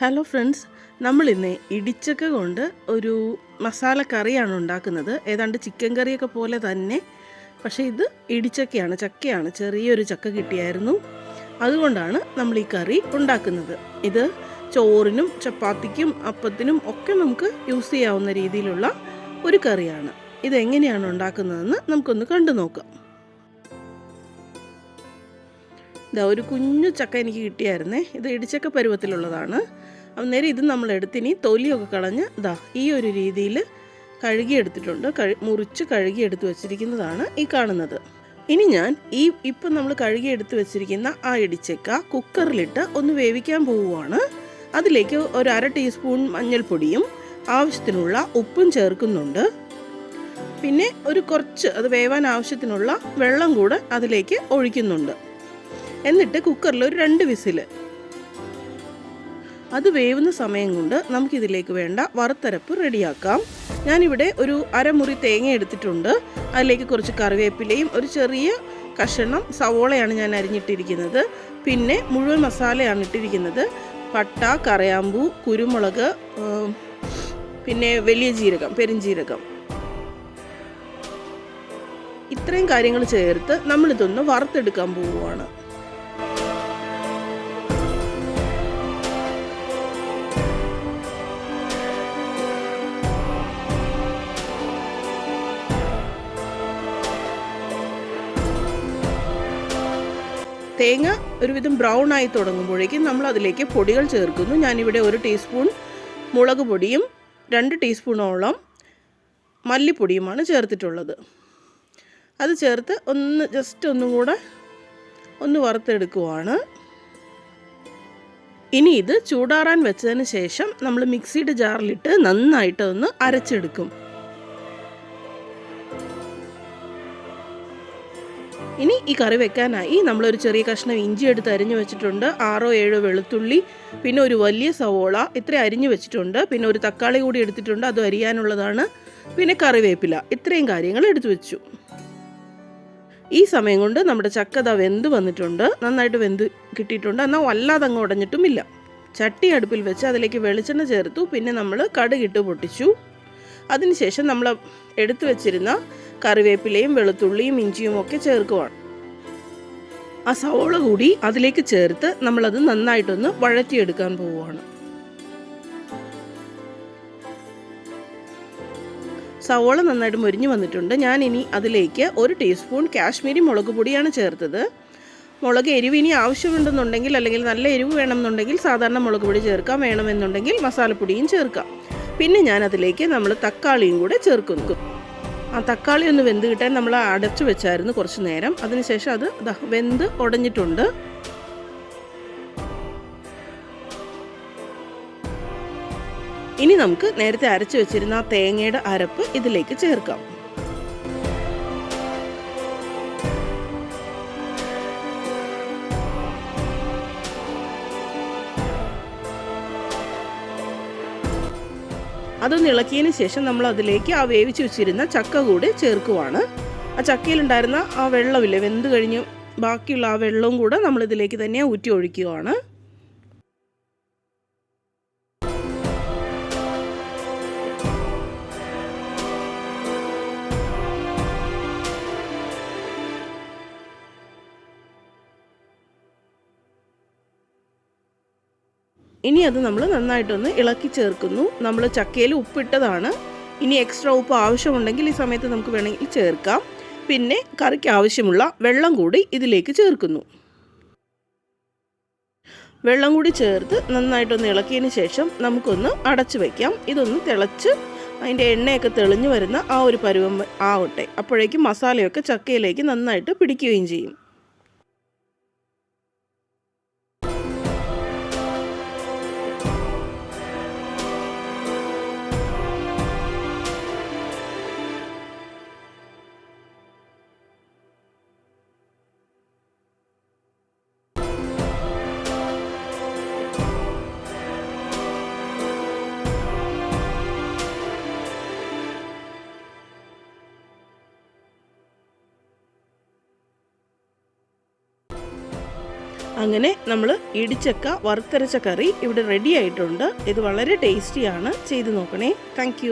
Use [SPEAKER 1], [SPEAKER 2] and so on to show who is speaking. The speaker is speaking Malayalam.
[SPEAKER 1] ഹലോ ഫ്രണ്ട്സ് നമ്മളിന്ന് ഇടിച്ചക്ക കൊണ്ട് ഒരു മസാല കറിയാണ് ഉണ്ടാക്കുന്നത്. ഏതാണ്ട് ചിക്കൻ കറിയൊക്കെ പോലെ തന്നെ. പക്ഷേ ഇത് ഇടിച്ചക്കയാണ് ചക്കയാണ്. ചെറിയൊരു ചക്ക കിട്ടിയായിരുന്നു. അതുകൊണ്ടാണ് നമ്മൾ ഈ കറി ഉണ്ടാക്കുന്നത്. ഇത് ചോറിനും ചപ്പാത്തിക്കും അപ്പത്തിനും ഒക്കെ നമുക്ക് യൂസ് ചെയ്യാവുന്ന രീതിയിലുള്ള ഒരു കറിയാണ്. ഇതെങ്ങനെയാണ് ഉണ്ടാക്കുന്നതെന്ന് നമുക്കൊന്ന് കണ്ടു നോക്കാം ഇതാ ഒരു കുഞ്ഞു ചക്ക എനിക്ക് കിട്ടിയായിരുന്നേ. ഇത് ഇടിച്ചക്ക പരുവത്തിലുള്ളതാണ്. അന്നേരം ഇത് നമ്മൾ എടുത്തിനി തൊലിയൊക്കെ കളഞ്ഞ് ഇതാ ഈ ഒരു രീതിയിൽ കഴുകിയെടുത്തിട്ടുണ്ട്. കഴി മുറിച്ച് കഴുകിയെടുത്ത് വെച്ചിരിക്കുന്നതാണ് ഈ കാണുന്നത്. ഇനി ഞാൻ ഈ ഇപ്പം നമ്മൾ കഴുകിയെടുത്ത് വെച്ചിരിക്കുന്ന ആ ഇടിച്ചക്ക കുക്കറിലിട്ട് ഒന്ന് വേവിക്കാൻ പോവുകയാണ് അതിലേക്ക് ഒരു അര ടീസ്പൂൺ മഞ്ഞൾപ്പൊടിയും ആവശ്യത്തിനുള്ള ഉപ്പും ചേർക്കുന്നുണ്ട്. പിന്നെ ഒരു കുറച്ച് അത് വേവാൻ ആവശ്യത്തിനുള്ള വെള്ളം കൂടെ അതിലേക്ക് ഒഴിക്കുന്നുണ്ട്. എന്നിട്ട് കുക്കറിൽ ഒരു രണ്ട് വിസിൽ അത് വേവുന്ന സമയം കൊണ്ട് നമുക്കിതിലേക്ക് വേണ്ട വറുത്തരപ്പ് റെഡിയാക്കാം. ഞാനിവിടെ ഒരു അരമുറി തേങ്ങ എടുത്തിട്ടുണ്ട്. അതിലേക്ക് കുറച്ച് കറിവേപ്പിലയും ഒരു ചെറിയ കഷണം സവോളയാണ് ഞാൻ അരിഞ്ഞിട്ടിരിക്കുന്നത്. പിന്നെ മുഴുവൻ മസാലയാണ് ഇട്ടിരിക്കുന്നത്. പട്ട കറയാമ്പൂ കുരുമുളക് പിന്നെ വലിയ ജീരകം പെരുംജീരകം. ഇത്രയും കാര്യങ്ങൾ ചേർത്ത് നമ്മളിതൊന്ന് വറുത്തെടുക്കാൻ പോവുകയാണ്. തേങ്ങ ഒരുവിധം ബ്രൗൺ ആയി തുടങ്ങുമ്പോഴേക്കും നമ്മൾ അതിലേക്ക് പൊടികൾ ചേർക്കുന്നു. ഞാനിവിടെ ഒരു ടീസ്പൂൺ മുളക് പൊടിയും രണ്ട് ടീസ്പൂണോളം മല്ലിപ്പൊടിയുമാണ് ചേർത്തിട്ടുള്ളത്. അത് ചേർത്ത് ഒന്ന് ജസ്റ്റ് ഒന്നും കൂടെ ഒന്ന് വറുത്തെടുക്കുവാണ്. ഇനി ഇത് ചൂടാറാൻ വെച്ചതിന് ശേഷം നമ്മൾ മിക്സിയുടെ ജാറിലിട്ട് നന്നായിട്ട് ഒന്ന് അരച്ചെടുക്കും. ഇനി ഈ കറി വെക്കാനായി നമ്മളൊരു ചെറിയ കഷ്ണം ഇഞ്ചി എടുത്ത് അരിഞ്ഞു വെച്ചിട്ടുണ്ട്. ആറോ ഏഴോ വെളുത്തുള്ളി പിന്നെ ഒരു വലിയ സവോള ഇത്ര അരിഞ്ഞു വെച്ചിട്ടുണ്ട്. പിന്നെ ഒരു തക്കാളി കൂടി എടുത്തിട്ടുണ്ട്. അത് അരിയാനുള്ളതാണ്. പിന്നെ കറിവേപ്പില ഇത്രയും കാര്യങ്ങൾ എടുത്തു വെച്ചു. ഈ സമയം കൊണ്ട് നമ്മുടെ ചക്കത വെന്ത് വന്നിട്ടുണ്ട്. നന്നായിട്ട് വെന്ത് കിട്ടിയിട്ടുണ്ട്. എന്നാൽ വല്ലാതെ അങ്ങ് ഉടഞ്ഞിട്ടുമില്ല. ചട്ടി അടുപ്പിൽ വെച്ച് അതിലേക്ക് വെളിച്ചെണ്ണ ചേർത്തു. പിന്നെ നമ്മൾ കടുകിട്ട് പൊട്ടിച്ചു. അതിനുശേഷം നമ്മൾ എടുത്തു വെച്ചിരുന്ന കറിവേപ്പിലയും വെളുത്തുള്ളിയും ഇഞ്ചിയും ഒക്കെ ചേർക്കുവാണ്. ആ സവോള കൂടി അതിലേക്ക് ചേർത്ത് നമ്മളത് നന്നായിട്ടൊന്ന് വഴറ്റിയെടുക്കാൻ പോവുകയാണ്. സവോള നന്നായിട്ട് മുരിഞ്ഞ് വന്നിട്ടുണ്ട്. ഞാൻ ഇനി അതിലേക്ക് ഒരു ടീസ്പൂൺ കാശ്മീരി മുളക് പൊടിയാണ് ചേർത്തത്. മുളക് എരിവ് ഇനി ആവശ്യമുണ്ടെന്നുണ്ടെങ്കിൽ അല്ലെങ്കിൽ നല്ല എരിവ് വേണമെന്നുണ്ടെങ്കിൽ സാധാരണ മുളക് പൊടി ചേർക്കാം. വേണമെന്നുണ്ടെങ്കിൽ മസാലപ്പൊടിയും ചേർക്കാം. പിന്നെ ഞാൻ അതിലേക്ക് നമ്മൾ തക്കാളിയും കൂടെ ചേർക്കുന്നു. ആ തക്കാളി ഒന്ന് വെന്ത് കിട്ടാൻ നമ്മൾ അടച്ചു വെച്ചായിരുന്നു കുറച്ച് നേരം. അതിനുശേഷം അത് വെന്ത് ഉടഞ്ഞിട്ടുണ്ട്. ഇനി നമുക്ക് നേരത്തെ അരച്ചു വെച്ചിരുന്ന ആ തേങ്ങയുടെ അരപ്പ് ഇതിലേക്ക് ചേർക്കാം. അതൊന്ന് ഇളക്കിയതിന് ശേഷം നമ്മൾ അതിലേക്ക് ആ വേവിച്ച് വെച്ചിരുന്ന ചക്ക കൂടി ചേർക്കുവാണ്. ആ ചക്കയിലുണ്ടായിരുന്ന ആ വെള്ളമില്ലേ വെന്ത് കഴിഞ്ഞ് ബാക്കിയുള്ള ആ വെള്ളവും കൂടെ നമ്മൾ ഇതിലേക്ക് തന്നെ ഊറ്റി ഒഴിക്കുകയാണ്. ഇനി അത് നമ്മൾ നന്നായിട്ടൊന്ന് ഇളക്കി ചേർക്കുന്നു. നമ്മൾ ചക്കയിൽ ഉപ്പിട്ടതാണ്. ഇനി എക്സ്ട്രാ ഉപ്പ് ആവശ്യമുണ്ടെങ്കിൽ ഈ സമയത്ത് നമുക്ക് വേണമെങ്കിൽ ചേർക്കാം. പിന്നെ കറിക്ക് ആവശ്യമുള്ള വെള്ളം കൂടി ഇതിലേക്ക് ചേർക്കുന്നു. വെള്ളം കൂടി ചേർത്ത് നന്നായിട്ടൊന്ന് ഇളക്കിയതിന് ശേഷം നമുക്കൊന്ന് അടച്ചു വയ്ക്കാം ഇതൊന്ന് തിളച്ച് അതിന്റെ എണ്ണയൊക്കെ തെളിഞ്ഞു വരുന്ന ആ ഒരു പരുവം ആവട്ടെ. അപ്പോഴേക്കും മസാലയൊക്കെ ചക്കയിലേക്ക് നന്നായിട്ട് പിടിക്കുകയും ചെയ്യും. അങ്ങനെ നമ്മൾ ഇടിച്ചക്ക വറുത്തരച്ച കറി ഇവിടെ റെഡി ആയിട്ടുണ്ട്. ഇത് വളരെ ടേസ്റ്റിയാണ് ചെയ്തു നോക്കണേ. താങ്ക്